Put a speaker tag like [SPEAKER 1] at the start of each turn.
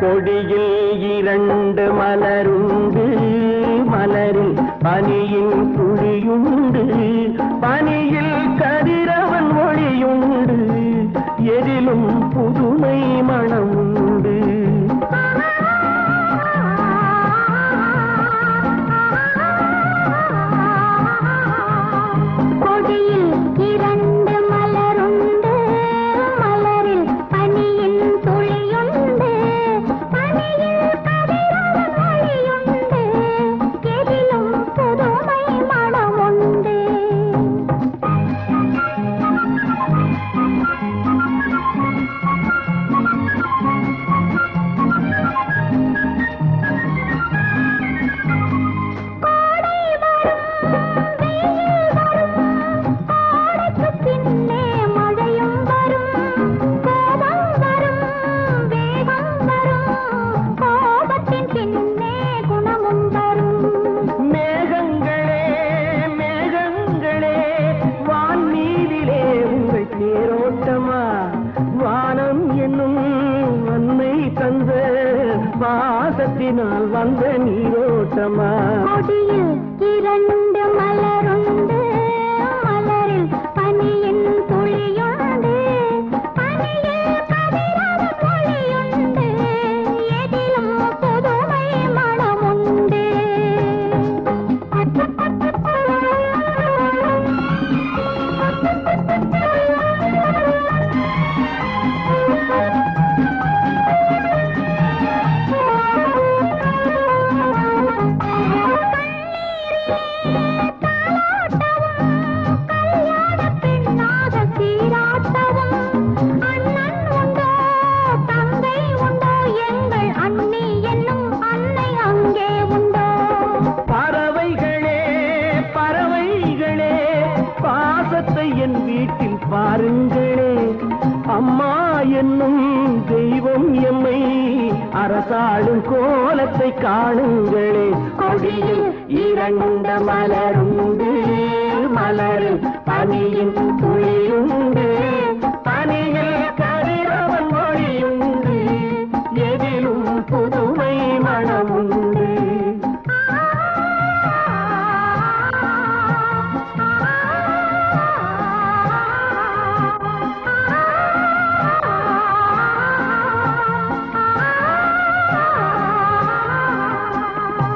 [SPEAKER 1] கொடியில் இரண்டு மலருண்டு. மலரில் பனியின் குழியுண்டு பனியில் வாசத்தினால் வந்த நீரோட்டமா?
[SPEAKER 2] கொடியில்
[SPEAKER 1] கிரண் பாசத்தை என் வீட்டில் பாருங்களே. அம்மா என்னும் தெய்வம் எம்மை அரசாளும் கோலத்தை காணுங்களே. கொடியில் இறந்த மலரும் மலரும் பனியின் துளியும்